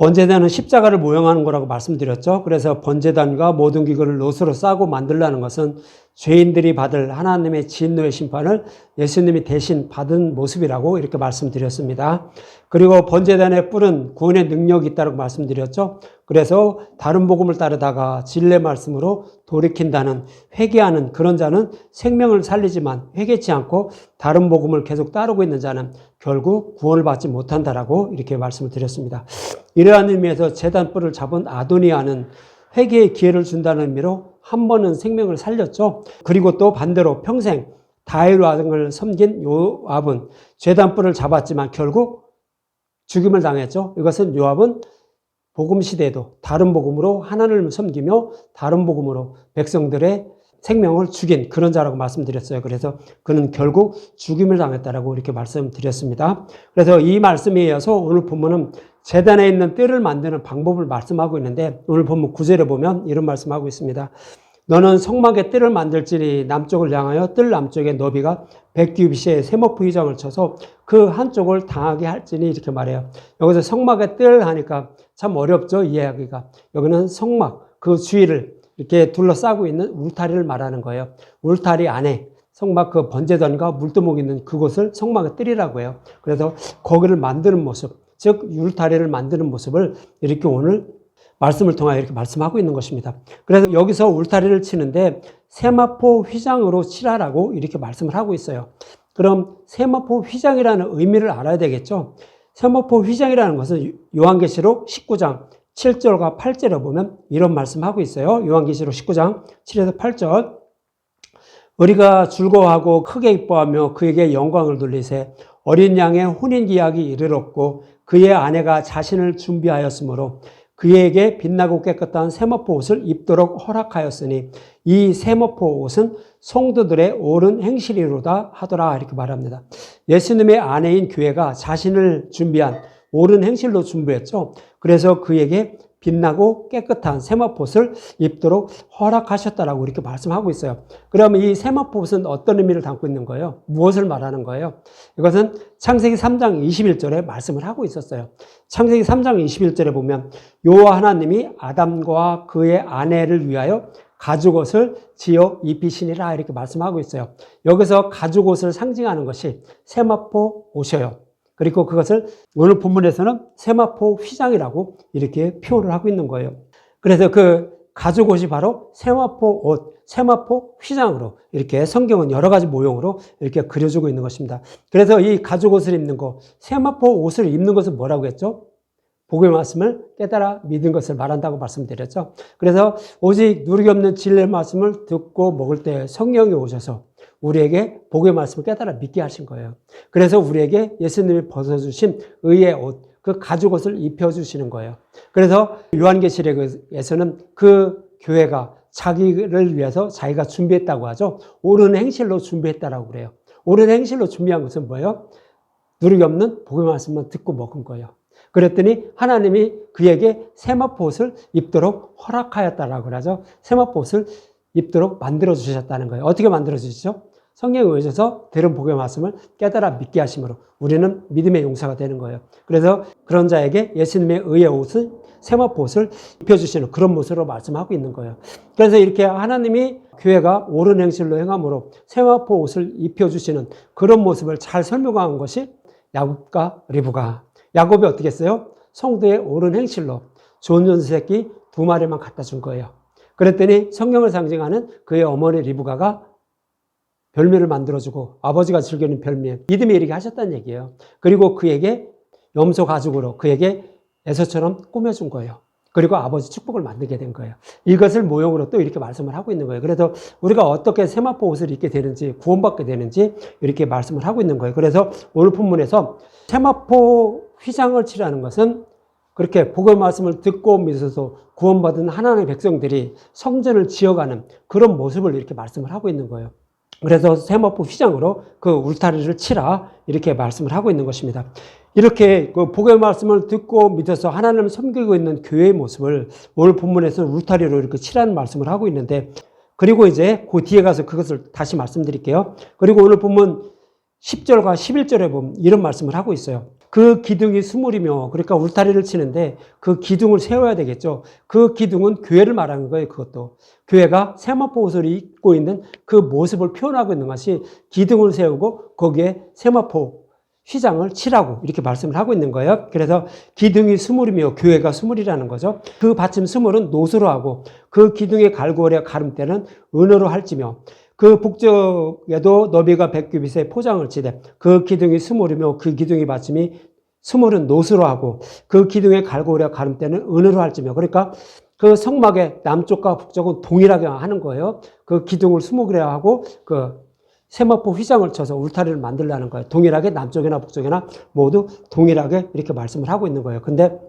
번제단은 십자가를 모형하는 거라고 말씀드렸죠. 그래서 번제단과 모든 기구를 롯으로 싸고 만들라는 것은 죄인들이 받을 하나님의 진노의 심판을 예수님이 대신 받은 모습이라고 이렇게 말씀드렸습니다. 그리고 번제단의 뿔은 구원의 능력이 있다고 말씀드렸죠. 그래서 다른 복음을 따르다가 진례 말씀으로 돌이킨다는 회개하는 그런 자는 생명을 살리지만 회개치 않고 다른 복음을 계속 따르고 있는 자는 결국 구원을 받지 못한다라고 이렇게 말씀을 드렸습니다. 이러한 의미에서 재단 뿔을 잡은 아도니아는 회개의 기회를 준다는 의미로 한 번은 생명을 살렸죠. 그리고 또 반대로 평생 다윗 왕을 섬긴 요압은 재단뿔을 잡았지만 결국 죽임을 당했죠. 이것은 요압은 복음 시대에도 다른 복음으로 하나님을 섬기며 다른 복음으로 백성들의 생명을 죽인 그런 자라고 말씀드렸어요. 그래서 그는 결국 죽임을 당했다라고 이렇게 말씀드렸습니다. 그래서 이 말씀에 이어서 오늘 본문은 재단에 있는 뜰을 만드는 방법을 말씀하고 있는데 오늘 본문 9절에 보면 이런 말씀하고 있습니다. 너는 성막에 뜰을 만들지니 남쪽을 향하여 뜰 남쪽의 너비가 100규빗의 세모프 휘장을 쳐서 그 한쪽을 당하게 할지니 이렇게 말해요. 여기서 성막에 뜰 하니까 참 어렵죠 이해하기가. 여기는 성막 그 주위를 이렇게 둘러싸고 있는 울타리를 말하는 거예요. 울타리 안에 성막 그 번제단과 물두목 있는 그곳을 성막의 뜰이라고 해요. 그래서 거기를 만드는 모습, 즉 울타리를 만드는 모습을 이렇게 오늘 말씀을 통하여 이렇게 말씀하고 있는 것입니다. 그래서 여기서 울타리를 치는데 세마포 휘장으로 치라라고 이렇게 말씀을 하고 있어요. 그럼 세마포 휘장이라는 의미를 알아야 되겠죠. 세마포 휘장이라는 것은 요한계시록 19장 7절과 8절에 보면 이런 말씀하고 있어요. 요한계시록 19장 7에서 8절. 우리가 즐거워하고 크게 기뻐하며 그에게 영광을 돌리세 어린 양의 혼인 기약이 이르렀고 그의 아내가 자신을 준비하였으므로 그에게 빛나고 깨끗한 세마포 옷을 입도록 허락하였으니 이 세마포 옷은 성도들의 옳은 행실이로다 하더라 이렇게 말합니다. 예수님의 아내인 교회가 자신을 준비한 옳은 행실로 준비했죠. 그래서 그에게 빛나고 깨끗한 세마포옷을 입도록 허락하셨다라고 이렇게 말씀하고 있어요. 그러면 이 세마포옷은 어떤 의미를 담고 있는 거예요? 무엇을 말하는 거예요? 이것은 창세기 3장 21절에 말씀을 하고 있었어요. 창세기 3장 21절에 보면 여호와 하나님이 아담과 그의 아내를 위하여 가죽옷을 지어 입히시니라 이렇게 말씀하고 있어요. 여기서 가죽옷을 상징하는 것이 세마포 옷이에요. 그리고 그것을 오늘 본문에서는 세마포 휘장이라고 이렇게 표현을 하고 있는 거예요. 그래서 그 가죽 옷이 바로 세마포 옷, 세마포 휘장으로 이렇게 성경은 여러 가지 모형으로 이렇게 그려주고 있는 것입니다. 그래서 이 가죽 옷을 입는 것, 세마포 옷을 입는 것은 뭐라고 했죠? 복음의 말씀을 깨달아 믿은 것을 말한다고 말씀드렸죠. 그래서 오직 누르기 없는 진리의 말씀을 듣고 먹을 때 성령이 오셔서 우리에게 복의 말씀을 깨달아 믿게 하신 거예요. 그래서 우리에게 예수님이 벗어주신 의의 옷, 그 가죽 옷을 입혀주시는 거예요. 그래서 요한계시록에서는 그 교회가 자기를 위해서 자기가 준비했다고 하죠. 옳은 행실로 준비했다라고 그래요. 옳은 행실로 준비한 것은 뭐예요? 누르기 없는 복의 말씀만 듣고 먹은 거예요. 그랬더니 하나님이 그에게 세마포옷을 입도록 허락하였다라고 그러죠. 세마포옷을 입도록 만들어 주셨다는 거예요. 어떻게 만들어 주시죠? 성령이 오셔서 들은 복의 말씀을 깨달아 믿게 하심으로 우리는 믿음의 용사가 되는 거예요. 그래서 그런 자에게 예수님의 의의 옷을 세마포 옷을 입혀주시는 그런 모습으로 말씀하고 있는 거예요. 그래서 이렇게 하나님이 교회가 옳은 행실로 행함으로 세마포 옷을 입혀주시는 그런 모습을 잘 설명한 것이 야곱과 리브가 야곱이 어떻게 했어요? 성도의 옳은 행실로 좋은 전수 새끼 두 마리만 갖다 준 거예요. 그랬더니 성경을 상징하는 그의 어머니 리브가가 별미를 만들어주고 아버지가 즐기는 별미 믿음에 이르게 하셨다는 얘기예요. 그리고 그에게 염소 가죽으로 그에게 에서처럼 꾸며준 거예요. 그리고 아버지 축복을 만들게 된 거예요. 이것을 모형으로 또 이렇게 말씀을 하고 있는 거예요. 그래서 우리가 어떻게 세마포 옷을 입게 되는지 구원받게 되는지 이렇게 말씀을 하고 있는 거예요. 그래서 오늘 본문에서 세마포 휘장을 치라는 것은 그렇게 복의 말씀을 듣고 믿어서 구원받은 하나님의 백성들이 성전을 지어가는 그런 모습을 이렇게 말씀을 하고 있는 거예요. 그래서 세마포 휘장으로 그 울타리를 치라 이렇게 말씀을 하고 있는 것입니다. 이렇게 그 복의 말씀을 듣고 믿어서 하나님을 섬기고 있는 교회의 모습을 오늘 본문에서 울타리로 이렇게 치라는 말씀을 하고 있는데 그리고 이제 그 뒤에 가서 그것을 다시 말씀드릴게요. 그리고 오늘 본문 10절과 11절에 보면 이런 말씀을 하고 있어요. 그 기둥이 수물이며 그러니까 울타리를 치는데 그 기둥을 세워야 되겠죠. 그 기둥은 교회를 말하는 거예요. 그것도 교회가 세마포 옷을 입고 있는 그 모습을 표현하고 있는 것이 기둥을 세우고 거기에 세마포 휘장을 치라고 이렇게 말씀을 하고 있는 거예요. 그래서 기둥이 수물이며 교회가 수물이라는 거죠. 그 받침 수물은 노수로 하고 그 기둥의 갈고리와 가름대는 은으로 할지며 그 북쪽에도 너비가 백규빗에 포장을 치되 그 기둥이 수물이며 그 기둥이 받침이 수물은 노수로 하고 그 기둥의 갈고리와 가름대는 은으로 할지며 그러니까 그 성막의 남쪽과 북쪽은 동일하게 하는 거예요. 그 기둥을 수목이라 하고 그 세마포 휘장을 쳐서 울타리를 만들라는 거예요. 동일하게 남쪽이나 북쪽이나 모두 동일하게 이렇게 말씀을 하고 있는 거예요. 근데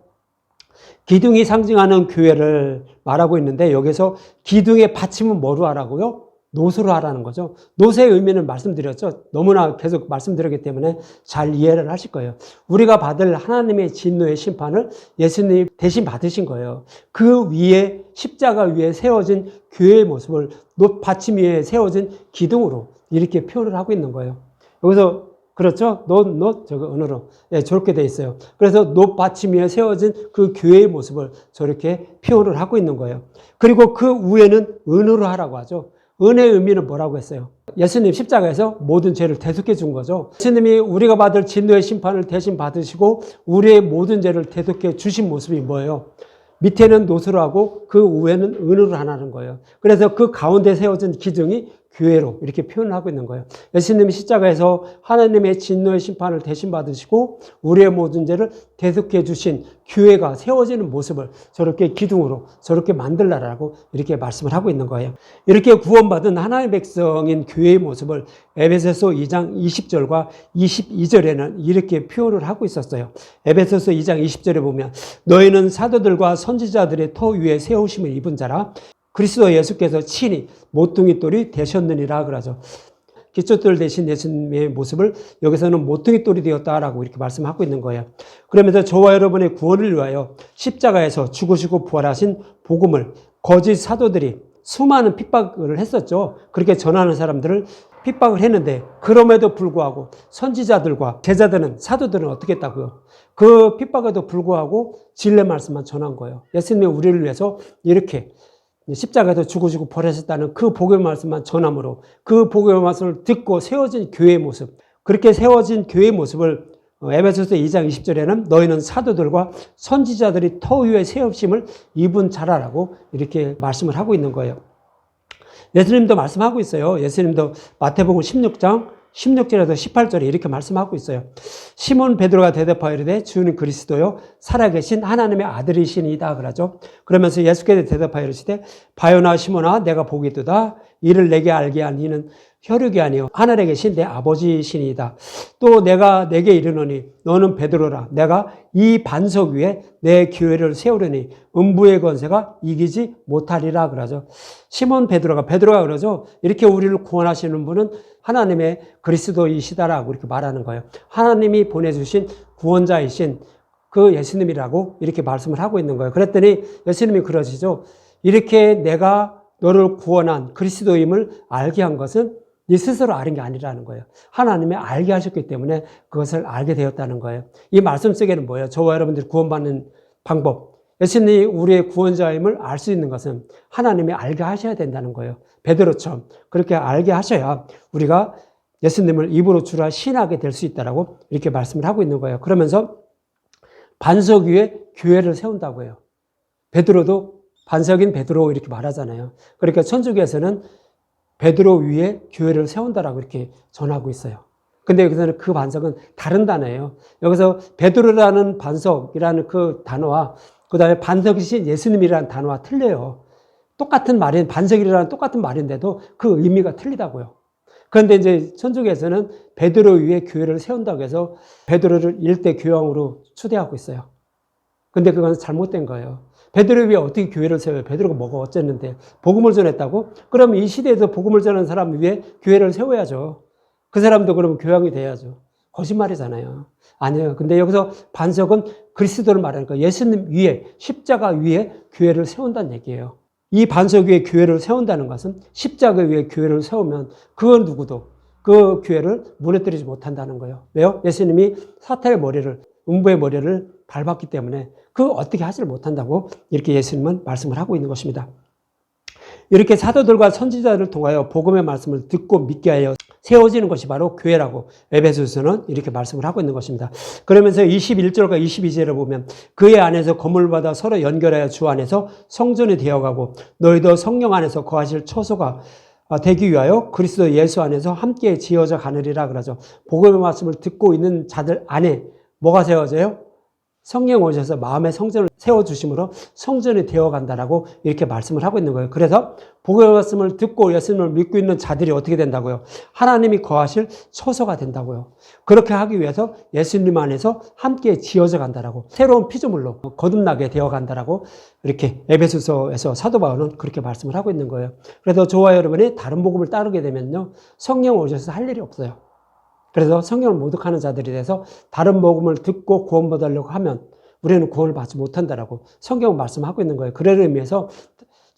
기둥이 상징하는 교회를 말하고 있는데 여기서 기둥의 받침은 뭐로 하라고요? 노수로 하라는 거죠. 노세의 의미는 말씀드렸죠. 너무나 계속 말씀드렸기 때문에 잘 이해를 하실 거예요. 우리가 받을 하나님의 진노의 심판을 예수님이 대신 받으신 거예요. 그 위에 십자가 위에 세워진 교회의 모습을 높 받침 위에 세워진 기둥으로 이렇게 표현을 하고 있는 거예요. 여기서 그렇죠? 노, 노, 저거 은으로. 예, 저렇게 돼 있어요. 그래서 높 받침 위에 세워진 그 교회의 모습을 저렇게 표현을 하고 있는 거예요. 그리고 그 위에는 은으로 하라고 하죠. 은혜의 의미는 뭐라고 했어요? 예수님 십자가에서 모든 죄를 대속해 준 거죠. 예수님이 우리가 받을 진노의 심판을 대신 받으시고 우리의 모든 죄를 대속해 주신 모습이 뭐예요? 밑에는 노수로 하고 그 위에는 은으로 하나는 거예요. 그래서 그 가운데 세워진 기둥이 교회로 이렇게 표현을 하고 있는 거예요. 예수님이 십자가에서 하나님의 진노의 심판을 대신 받으시고 우리의 모든 죄를 대속해 주신 교회가 세워지는 모습을 저렇게 기둥으로 저렇게 만들라라고 이렇게 말씀을 하고 있는 거예요. 이렇게 구원받은 하나님의 백성인 교회의 모습을 에베소서 2장 20절과 22절에는 이렇게 표현을 하고 있었어요. 에베소서 2장 20절에 보면 너희는 사도들과 선지자들의 터 위에 세우심을 입은 자라 그리스도 예수께서 친히 모퉁이 돌이 되셨느니라 그러죠. 기초돌 대신 예수님의 모습을 여기서는 모퉁이 돌이 되었다라고 이렇게 말씀하고 있는 거예요. 그러면서 저와 여러분의 구원을 위하여 십자가에서 죽으시고 부활하신 복음을 거짓 사도들이 수많은 핍박을 했었죠. 그렇게 전하는 사람들을 핍박을 했는데 그럼에도 불구하고 선지자들과 제자들은 사도들은 어떻게 했다고요? 그 핍박에도 불구하고 진리 말씀만 전한 거예요. 예수님이 우리를 위해서 이렇게 십자가에서 죽으시고 버려졌다는 그 복음의 말씀만 전함으로 그 복음의 말씀을 듣고 세워진 교회의 모습 그렇게 세워진 교회의 모습을 어, 에베소서 2장 20절에는 너희는 사도들과 선지자들이 터 위에 세우심을 입은 자라라고 이렇게 말씀을 하고 있는 거예요. 예수님도 말씀하고 있어요. 예수님도 마태복음 16장 16절에서 18절에 이렇게 말씀하고 있어요. 시몬 베드로가 대답하여 이르되 주는 그리스도요 살아계신 하나님의 아들이시니이다 그러죠. 그러면서 예수께서 대답하여 이르시되 바요나 시몬아 내가 보기도다 이를 내게 알게 한 이는 혈육이 아니요 하늘에 계신 내 아버지시니이다. 또 내가 내게 이르노니 너는 베드로라 내가 이 반석 위에 내 교회를 세우려니 음부의 권세가 이기지 못하리라 그러죠. 시몬 베드로가 베드로가 그러죠. 이렇게 우리를 구원하시는 분은 하나님의 그리스도이시다라고 이렇게 말하는 거예요. 하나님이 보내주신 구원자이신 그 예수님이라고 이렇게 말씀을 하고 있는 거예요. 그랬더니 예수님이 그러시죠. 이렇게 내가 너를 구원한 그리스도임을 알게 한 것은 네 스스로 아는 게 아니라는 거예요. 하나님이 알게 하셨기 때문에 그것을 알게 되었다는 거예요. 이 말씀 속에는 뭐예요? 저와 여러분들이 구원받는 방법. 예수님이 우리의 구원자임을 알 수 있는 것은 하나님이 알게 하셔야 된다는 거예요. 베드로처럼 그렇게 알게 하셔야 우리가 예수님을 입으로 주라 신하게 될 수 있다라고 이렇게 말씀을 하고 있는 거예요. 그러면서 반석 위에 교회를 세운다고 해요. 베드로도 반석인 베드로 이렇게 말하잖아요. 그러니까 천주교에서는 베드로 위에 교회를 세운다라고 이렇게 전하고 있어요. 근데 여기서는 그 반석은 다른 단어예요. 여기서 베드로라는 반석이라는 그 단어와 그 다음에 반석이신 예수님이라는 단어와 틀려요. 똑같은 말인, 반석이라는 똑같은 말인데도 그 의미가 틀리다고요. 그런데 이제 천주교에서는 베드로 위에 교회를 세운다고 해서 베드로를 일대 교황으로 추대하고 있어요. 근데 그건 잘못된 거예요. 베드로 위에 어떻게 교회를 세워요? 베드로가 뭐가 어쨌는데 복음을 전했다고? 그럼 이 시대에서 복음을 전하는 사람 위에 교회를 세워야죠. 그 사람도 그러면 교황이 돼야죠. 거짓말이잖아요. 아니에요. 근데 여기서 반석은 그리스도를 말하니까 예수님 위에 십자가 위에 교회를 세운다는 얘기예요. 이 반석 위에 교회를 세운다는 것은 십자가 위에 교회를 세우면 그 누구도 그 교회를 무너뜨리지 못한다는 거예요. 왜요? 예수님이 사탄의 머리를 음부의 머리를 밟았기 때문에 그 어떻게 하지를 못한다고 이렇게 예수님은 말씀을 하고 있는 것입니다. 이렇게 사도들과 선지자를 통하여 복음의 말씀을 듣고 믿게 하여 세워지는 것이 바로 교회라고 에베소서는 이렇게 말씀을 하고 있는 것입니다. 그러면서 21절과 22절을 보면 그의 안에서 건물 받아 서로 연결하여 주 안에서 성전이 되어가고 너희도 성령 안에서 거하실 처소가 되기 위하여 그리스도 예수 안에서 함께 지어져 가느리라 그러죠. 복음의 말씀을 듣고 있는 자들 안에 뭐가 세워져요? 성령 오셔서 마음의 성전을 세워주심으로 성전이 되어간다라고 이렇게 말씀을 하고 있는 거예요. 그래서 복음의 말씀을 듣고 예수님을 믿고 있는 자들이 어떻게 된다고요? 하나님이 거하실 처소가 된다고요. 그렇게 하기 위해서 예수님 안에서 함께 지어져 간다라고 새로운 피조물로 거듭나게 되어간다라고 이렇게 에베소서에서 사도 바울은 그렇게 말씀을 하고 있는 거예요. 그래서 저와 여러분이 다른 복음을 따르게 되면요. 성령 오셔서 할 일이 없어요. 그래서 성경을 모독하는 자들이 돼서 다른 복음을 듣고 구원받으려고 하면 우리는 구원을 받지 못한다라고 성경은 말씀하고 있는 거예요. 그런 의미에서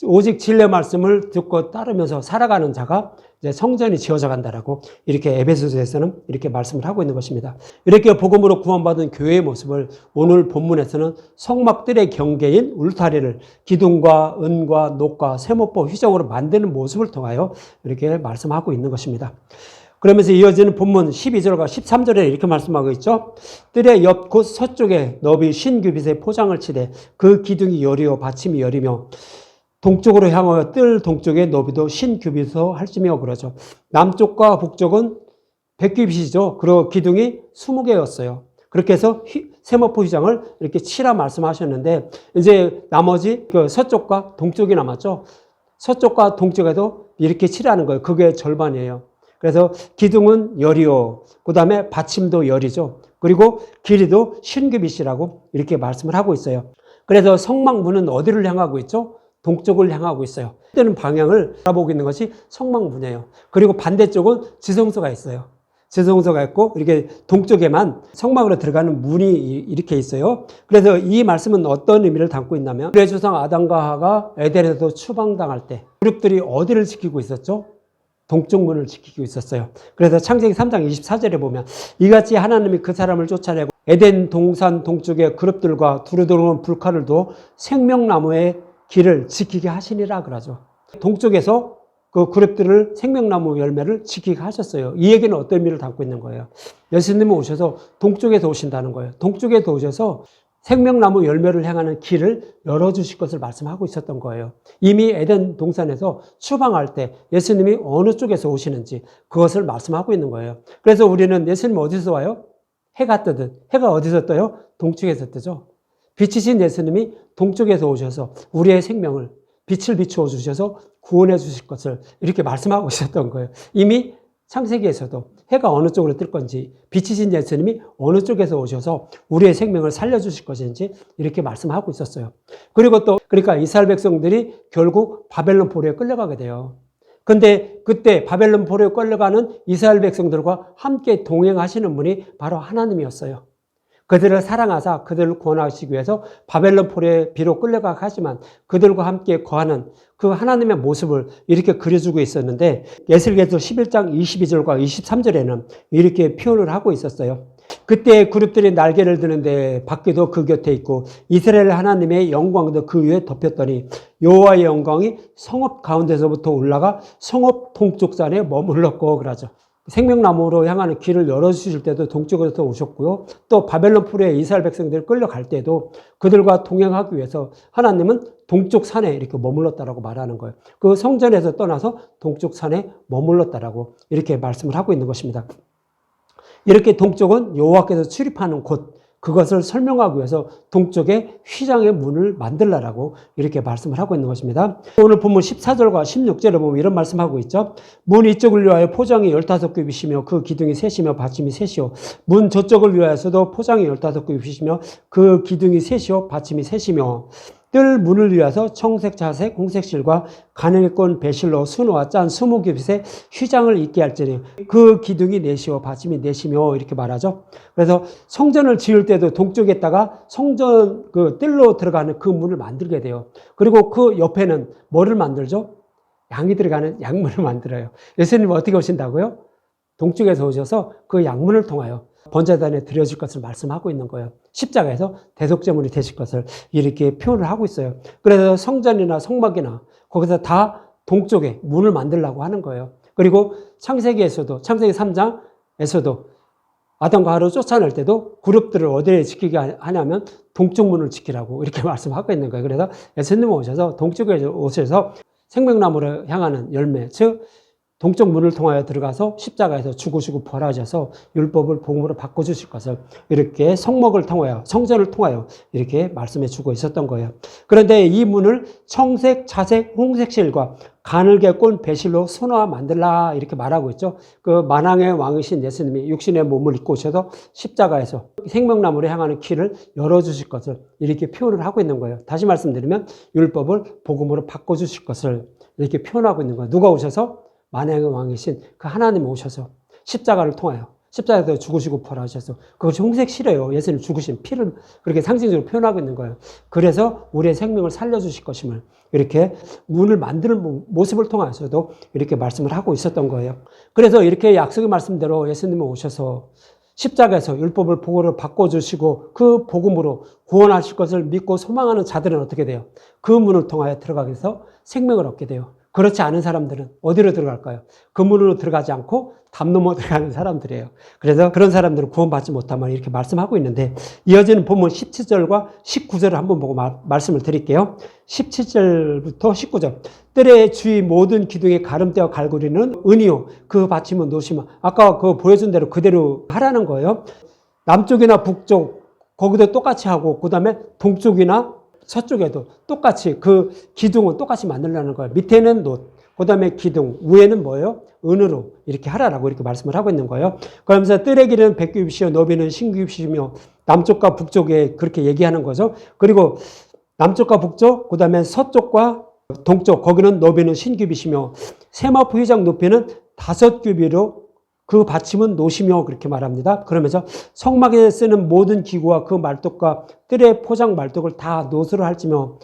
오직 진리 말씀을 듣고 따르면서 살아가는 자가 이제 성전이 지어져 간다라고 이렇게 에베소서에서는 이렇게 말씀을 하고 있는 것입니다. 이렇게 복음으로 구원받은 교회의 모습을 오늘 본문에서는 성막들의 경계인 울타리를 기둥과 은과 녹과 세모포 휘정으로 만드는 모습을 통하여 이렇게 말씀하고 있는 것입니다. 그러면서 이어지는 본문 12절과 13절에 이렇게 말씀하고 있죠. 뜰의 옆곧 서쪽에 너비 신규빗에 포장을 치되 그 기둥이 열이요 받침이 열이며 동쪽으로 향하여 뜰 동쪽에 너비도 신 규빗으로 할지며 그러죠. 남쪽과 북쪽은 백규빗이죠. 그리고 기둥이 20개였어요. 그렇게 해서 세모포 휘장을 이렇게 치라 말씀하셨는데 이제 나머지 그 서쪽과 동쪽이 남았죠. 서쪽과 동쪽에도 이렇게 칠하는 거예요. 그게 절반이에요. 그래서 기둥은 열이요. 그 다음에 받침도 열이죠. 그리고 길이도 신규빗이라고 이렇게 말씀을 하고 있어요. 그래서 성막문은 어디를 향하고 있죠? 동쪽을 향하고 있어요. 때는 방향을 바라보고 있는 것이 성막문이에요. 그리고 반대쪽은 지성소가 있어요. 지성소가 있고 이렇게 동쪽에만 성막으로 들어가는 문이 이렇게 있어요. 그래서 이 말씀은 어떤 의미를 담고 있냐면 우리의 조상 아담과 하가 에덴에서 추방당할 때 그룹들이 어디를 지키고 있었죠? 동쪽 문을 지키고 있었어요. 그래서 창세기 3장 24절에 보면 이같이 하나님이 그 사람을 쫓아내고 에덴 동산 동쪽의 그룹들과 두루두루 불칼을 둬 생명나무의 길을 지키게 하시니라 그러죠. 동쪽에서 그 그룹들을 생명나무 열매를 지키게 하셨어요. 이 얘기는 어떤 의미를 담고 있는 거예요? 예수님은 오셔서 동쪽에서 오신다는 거예요. 동쪽에서 오셔서 생명나무 열매를 향하는 길을 열어주실 것을 말씀하고 있었던 거예요. 이미 에덴 동산에서 추방할 때 예수님이 어느 쪽에서 오시는지 그것을 말씀하고 있는 거예요. 그래서 우리는 예수님 어디서 와요? 해가 뜨듯. 해가 어디서 떠요? 동쪽에서 뜨죠. 빛이신 예수님이 동쪽에서 오셔서 우리의 생명을 빛을 비추어 주셔서 구원해 주실 것을 이렇게 말씀하고 있었던 거예요. 이미 창세기에서도 해가 어느 쪽으로 뜰 건지 빛이신 예수님이 어느 쪽에서 오셔서 우리의 생명을 살려주실 것인지 이렇게 말씀하고 있었어요. 그리고 또 그러니까 이스라엘 백성들이 결국 바벨론 포로에 끌려가게 돼요. 근데 그때 바벨론 포로에 끌려가는 이스라엘 백성들과 함께 동행하시는 분이 바로 하나님이었어요. 그들을 사랑하사 그들을 구원하시기 위해서 바벨론 포로에 비록 끌려가 하지만 그들과 함께 거하는 그 하나님의 모습을 이렇게 그려주고 있었는데 예술계서 11장 22절과 23절에는 이렇게 표현을 하고 있었어요. 그때 그룹들이 날개를 드는데 밖에도 그 곁에 있고 이스라엘 하나님의 영광도 그 위에 덮였더니 여호와의 영광이 성읍 가운데서부터 올라가 성읍 동쪽 산에 머물렀고 그러죠. 생명나무로 향하는 길을 열어주실 때도 동쪽에서 오셨고요. 또 바벨론 풀에 이스라엘 백성들이 끌려갈 때도 그들과 동행하기 위해서 하나님은 동쪽 산에 이렇게 머물렀다라고 말하는 거예요. 그 성전에서 떠나서 동쪽 산에 머물렀다라고 이렇게 말씀을 하고 있는 것입니다. 이렇게 동쪽은 여호와께서 출입하는 곳, 그것을 설명하기 위해서 동쪽에 휘장의 문을 만들라라고 이렇게 말씀을 하고 있는 것입니다. 오늘 본문 14절과 16절에 보면 이런 말씀하고 있죠. 문 이쪽을 위하여 포장이 15굽이시며 그 기둥이 셋이며 받침이 셋이요. 문 저쪽을 위하여서도 포장이 15굽이시며 그 기둥이 셋이요. 받침이 셋이며 뜰 문을 위해서 청색, 자색, 홍색 실과 가늘건 배실로 순호와 짠 스무 겹의 휘장을 있게 할지니 그 기둥이 넷이요 받침이 넷이며 이렇게 말하죠. 그래서 성전을 지을 때도 동쪽에다가 성전 그 뜰로 들어가는 그 문을 만들게 돼요. 그리고 그 옆에는 뭐를 만들죠? 양이 들어가는 양문을 만들어요. 예수님 어떻게 오신다고요? 동쪽에서 오셔서 그 양문을 통하여 번제단에 드려질 것을 말씀하고 있는 거예요. 십자가에서 대속제물이 되실 것을 이렇게 표현을 하고 있어요. 그래서 성전이나 성막이나 거기서 다 동쪽에 문을 만들라고 하는 거예요. 그리고 창세기에서도 창세기 3장에서도 아담과 하루 쫓아낼 때도 그룹들을 어디에 지키게 하냐면 동쪽 문을 지키라고 이렇게 말씀하고 있는 거예요. 그래서 예수님 오셔서 동쪽에 오셔서 생명나무를 향하는 열매, 즉 동쪽 문을 통하여 들어가서 십자가에서 죽으시고 벌하셔서 율법을 복음으로 바꿔주실 것을 이렇게 성목을 통하여 성전을 통하여 이렇게 말씀해 주고 있었던 거예요. 그런데 이 문을 청색, 자색, 홍색 실과 가늘게 꼰 배실로 선화 만들라 이렇게 말하고 있죠. 그 만왕의 왕이신 예수님이 육신의 몸을 입고 오셔서 십자가에서 생명나무를 향하는 길을 열어주실 것을 이렇게 표현을 하고 있는 거예요. 다시 말씀드리면 율법을 복음으로 바꿔주실 것을 이렇게 표현하고 있는 거예요. 누가 오셔서 만왕의 왕이신 그 하나님 오셔서 십자가를 통하여 십자가에서 죽으시고 벌하셔서 그것이 홍색 실이에요. 예수님 죽으신 피를 그렇게 상징적으로 표현하고 있는 거예요. 그래서 우리의 생명을 살려주실 것임을 이렇게 문을 만드는 모습을 통해서도 이렇게 말씀을 하고 있었던 거예요. 그래서 이렇게 약속의 말씀대로 예수님이 오셔서 십자가에서 율법을 복음으로 바꿔주시고 그 복음으로 구원하실 것을 믿고 소망하는 자들은 어떻게 돼요? 그 문을 통하여 들어가게 해서 생명을 얻게 돼요. 그렇지 않은 사람들은 어디로 들어갈까요? 그 문으로 들어가지 않고 담 넘어 들어가는 사람들이에요. 그래서 그런 사람들은 구원받지 못하면 이렇게 말씀하고 있는데 이어지는 본문 17절과 19절을 한번 보고 마, 말씀을 드릴게요. 17절부터 19절. 뜰의 주위 모든 기둥에 가름대와 갈고리는 은이요. 그 받침은 노시면 아까 그 보여준 대로 그대로 하라는 거예요. 남쪽이나 북쪽 거기도 똑같이 하고 그다음에 동쪽이나 서쪽에도 똑같이 그 기둥은 똑같이 만들라는 거예요. 밑에는 놋, 그 다음에 기둥, 위에는 뭐예요? 은으로 이렇게 하라라고 이렇게 말씀을 하고 있는 거예요. 그러면서 뜰의 길은 백규입시요, 너비는 신규입시며 남쪽과 북쪽에 그렇게 얘기하는 거죠. 그리고 남쪽과 북쪽, 그 다음에 서쪽과 동쪽, 거기는 너비는 신규빗이며 세마포 휘장 높이는 다섯 규비로 그 받침은 노시며 그렇게 말합니다. 그러면서 성막에 쓰는 모든 기구와 그 말뚝과 뜰의 포장 말뚝을 다 노수를 할지며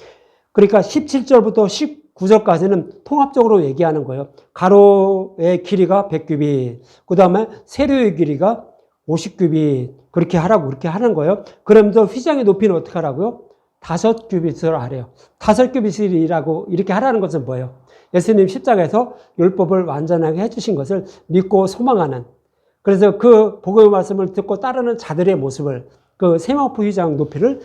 그러니까 17절부터 19절까지는 통합적으로 얘기하는 거예요. 가로의 길이가 100규빗, 그 다음에 세로의 길이가 50규빗 그렇게 하라고 그렇게 하는 거예요. 그러면서 휘장의 높이는 어떻게 하라고요? 다섯 규빗을 하래요. 다섯 규빗이라고 이렇게 하라는 것은 뭐예요? 예수님 십자가에서 율법을 완전하게 해주신 것을 믿고 소망하는 그래서 그 복음의 말씀을 듣고 따르는 자들의 모습을 그 세마포 휘장 높이를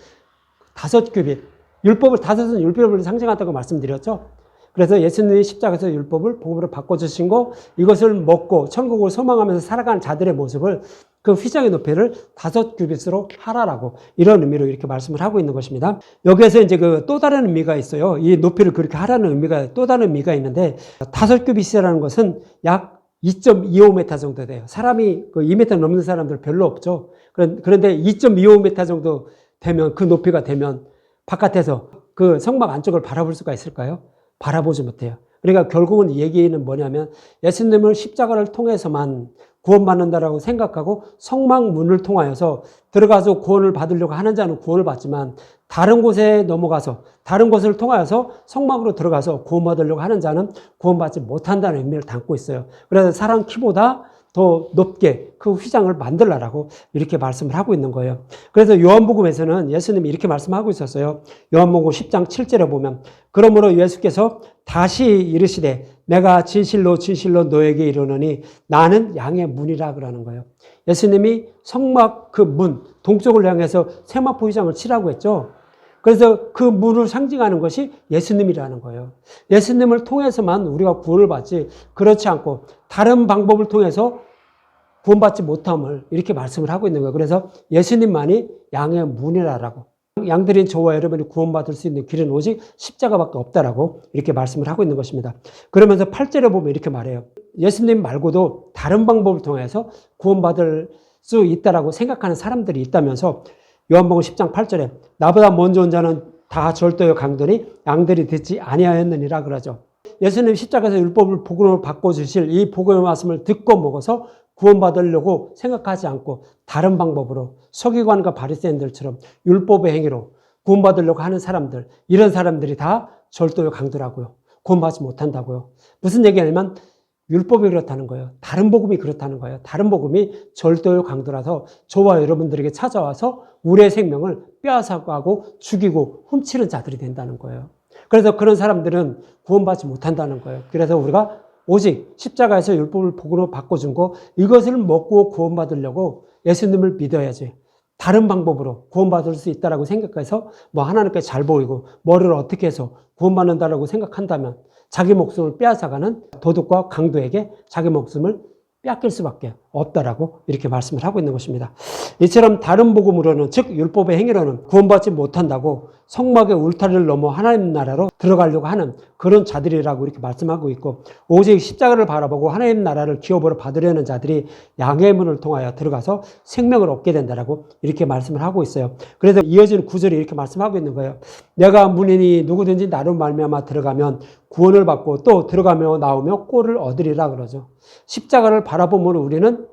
다섯 규빗 율법을 다섯은 율법을 상징한다고 말씀드렸죠. 그래서 예수님이 십자가에서 율법을 복음으로 바꿔주신 거 이것을 먹고 천국을 소망하면서 살아가는 자들의 모습을 그 휘장의 높이를 다섯 규빗으로 하라라고 이런 의미로 이렇게 말씀을 하고 있는 것입니다. 여기에서 이제 그 또 다른 의미가 있어요. 이 높이를 그렇게 하라는 의미가 또 다른 의미가 있는데 다섯 규빗이라는 것은 약 2.25m 정도 돼요. 사람이 그 2m 넘는 사람들 별로 없죠. 그런데 2.25m 정도 되면 그 높이가 되면 바깥에서 그 성막 안쪽을 바라볼 수가 있을까요? 바라보지 못해요. 그러니까 결국은 얘기는 뭐냐면 예수님을 십자가를 통해서만 구원받는다라고 생각하고 성막문을 통하여서 들어가서 구원을 받으려고 하는 자는 구원을 받지만 다른 곳에 넘어가서 다른 곳을 통하여서 성막으로 들어가서 구원받으려고 하는 자는 구원받지 못한다는 의미를 담고 있어요. 그래서 사람 키보다 더 높게 그 휘장을 만들라라고 이렇게 말씀을 하고 있는 거예요. 그래서 요한복음에서는 예수님이 이렇게 말씀하고 있었어요. 요한복음 10장 7절에 보면 그러므로 예수께서 다시 이르시되 내가 진실로 진실로 너에게 이르노니 나는 양의 문이라 그러는 거예요. 예수님이 성막 그 문, 동쪽을 향해서 세마포 휘장을 치라고 했죠. 그래서 그 문을 상징하는 것이 예수님이라는 거예요. 예수님을 통해서만 우리가 구원을 받지 그렇지 않고 다른 방법을 통해서 구원받지 못함을 이렇게 말씀을 하고 있는 거예요. 그래서 예수님만이 양의 문이라라고 양들인 저와 여러분이 구원받을 수 있는 길은 오직 십자가밖에 없다라고 이렇게 말씀을 하고 있는 것입니다. 그러면서 8절에 보면 이렇게 말해요. 예수님 말고도 다른 방법을 통해서 구원받을 수 있다라고 생각하는 사람들이 있다면서 요한복음 10장 8절에 나보다 먼저 온 자는 다 절도요 강도니 양들이 듣지 아니하였느니라 그러죠. 예수님 십자가에서 율법을 복음으로 바꿔 주실 이 복음의 말씀을 듣고 먹어서 구원받으려고 생각하지 않고 다른 방법으로 서기관과 바리새인들처럼 율법의 행위로 구원받으려고 하는 사람들 이런 사람들이 다 절도요 강도라고요. 구원받지 못한다고요. 무슨 얘기냐면 율법이 그렇다는 거예요. 다른 복음이 그렇다는 거예요. 다른 복음이 절도의 강도라서 저와 여러분들에게 찾아와서 우리의 생명을 빼앗아가고 죽이고 훔치는 자들이 된다는 거예요. 그래서 그런 사람들은 구원받지 못한다는 거예요. 그래서 우리가 오직 십자가에서 율법을 복으로 바꿔준 거 이것을 먹고 구원받으려고 예수님을 믿어야지. 다른 방법으로 구원받을 수 있다라고 생각해서 뭐 하나님께 잘 보이고 뭐를 어떻게 해서 구원받는다라고 생각한다면 자기 목숨을 빼앗아가는 도둑과 강도에게 자기 목숨을 빼앗길 수밖에 없다라고 이렇게 말씀을 하고 있는 것입니다. 이처럼 다른 복음으로는 즉 율법의 행위로는 구원받지 못한다고 성막의 울타리를 넘어 하나님 나라로 들어가려고 하는 그런 자들이라고 이렇게 말씀하고 있고 오직 십자가를 바라보고 하나님 나라를 기업으로 받으려는 자들이 양의 문을 통하여 들어가서 생명을 얻게 된다라고 이렇게 말씀을 하고 있어요. 그래서 이어지는 구절이 이렇게 말씀하고 있는 거예요. 내가 문이니 누구든지 나로 말미암아 들어가면 구원을 받고 또 들어가며 나오며 꼴을 얻으리라 그러죠. 십자가를 바라보면 우리는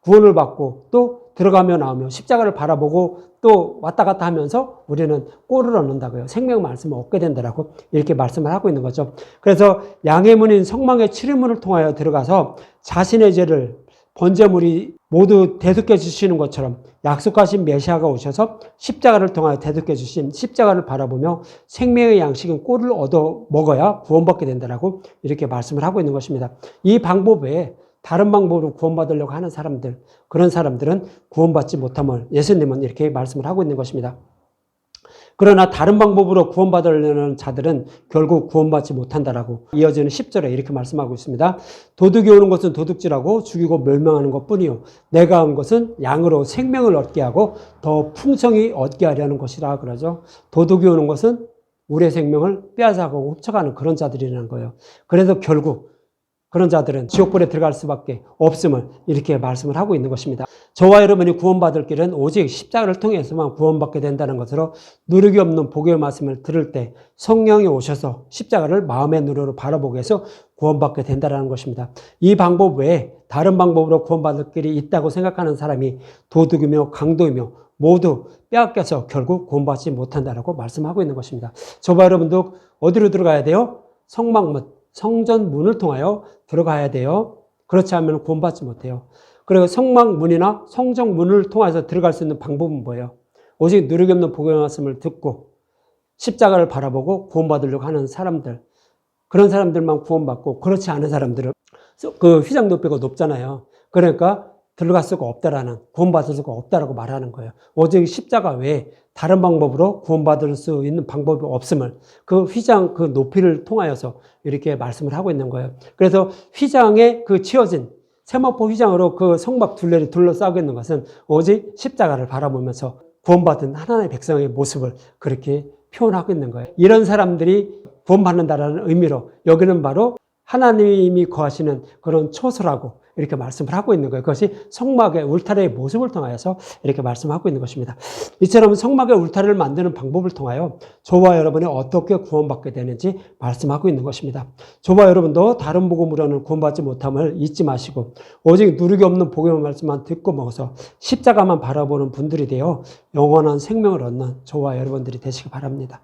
구원을 받고 또 들어가며 나오며 십자가를 바라보고 또 왔다 갔다 하면서 우리는 꼴을 얻는다고요. 생명 말씀을 얻게 된다라고 이렇게 말씀을 하고 있는 거죠. 그래서 양의 문인 성망의 칠의문을 통하여 들어가서 자신의 죄를 번제물이 모두 대속해 주시는 것처럼 약속하신 메시아가 오셔서 십자가를 통하여 대속해 주신 십자가를 바라보며 생명의 양식은 꼴을 얻어 먹어야 구원받게 된다라고 이렇게 말씀을 하고 있는 것입니다. 이 방법 외에 다른 방법으로 구원받으려고 하는 사람들, 그런 사람들은 구원받지 못함을 예수님은 이렇게 말씀을 하고 있는 것입니다. 그러나 다른 방법으로 구원받으려는 자들은 결국 구원받지 못한다라고 이어지는 10절에 이렇게 말씀하고 있습니다. 도둑이 오는 것은 도둑질하고 죽이고 멸망하는 것 뿐이요. 내가 온 것은 양으로 생명을 얻게 하고 더 풍성히 얻게 하려는 것이라 그러죠. 도둑이 오는 것은 우리의 생명을 빼앗아가고 훔쳐가는 그런 자들이라는 거예요. 그래서 결국 그런 자들은 지옥불에 들어갈 수밖에 없음을 이렇게 말씀을 하고 있는 것입니다. 저와 여러분이 구원받을 길은 오직 십자가를 통해서만 구원받게 된다는 것으로 누르기 없는 복의 말씀을 들을 때 성령이 오셔서 십자가를 마음의 눈으로 바라보게 해서 구원받게 된다는 것입니다. 이 방법 외에 다른 방법으로 구원받을 길이 있다고 생각하는 사람이 도둑이며 강도이며 모두 빼앗겨서 결국 구원받지 못한다라고 말씀하고 있는 것입니다. 저와 여러분도 어디로 들어가야 돼요? 성막문, 성전 문을 통하여 들어가야 돼요. 그렇지 않으면 구원받지 못해요. 그리고 성막 문이나 성정 문을 통해서 들어갈 수 있는 방법은 뭐예요? 오직 누르기 없는 복음의 말씀을 듣고 십자가를 바라보고 구원받으려고 하는 사람들 그런 사람들만 구원받고 그렇지 않은 사람들은 그 휘장 높이가 높잖아요. 그러니까 들어갈 수가 없다라는 구원받을 수가 없다라고 말하는 거예요. 오직 십자가 외에 다른 방법으로 구원받을 수 있는 방법이 없음을 그 휘장 그 높이를 통하여서 이렇게 말씀을 하고 있는 거예요. 그래서 휘장에 그 치어진 세마포 휘장으로 그 성막 둘레를 둘러싸고 있는 것은 오직 십자가를 바라보면서 구원받은 하나님의 백성의 모습을 그렇게 표현하고 있는 거예요. 이런 사람들이 구원받는다라는 의미로 여기는 바로 하나님이 거하시는 그런 초소라고 이렇게 말씀을 하고 있는 거예요. 그것이 성막의 울타리의 모습을 통하여서 이렇게 말씀하고 있는 것입니다. 이처럼 성막의 울타리를 만드는 방법을 통하여 저와 여러분이 어떻게 구원받게 되는지 말씀하고 있는 것입니다. 저와 여러분도 다른 복음으로는 구원받지 못함을 잊지 마시고 오직 누르기 없는 복음의 말씀만 듣고 먹어서 십자가만 바라보는 분들이 되어 영원한 생명을 얻는 저와 여러분들이 되시기 바랍니다.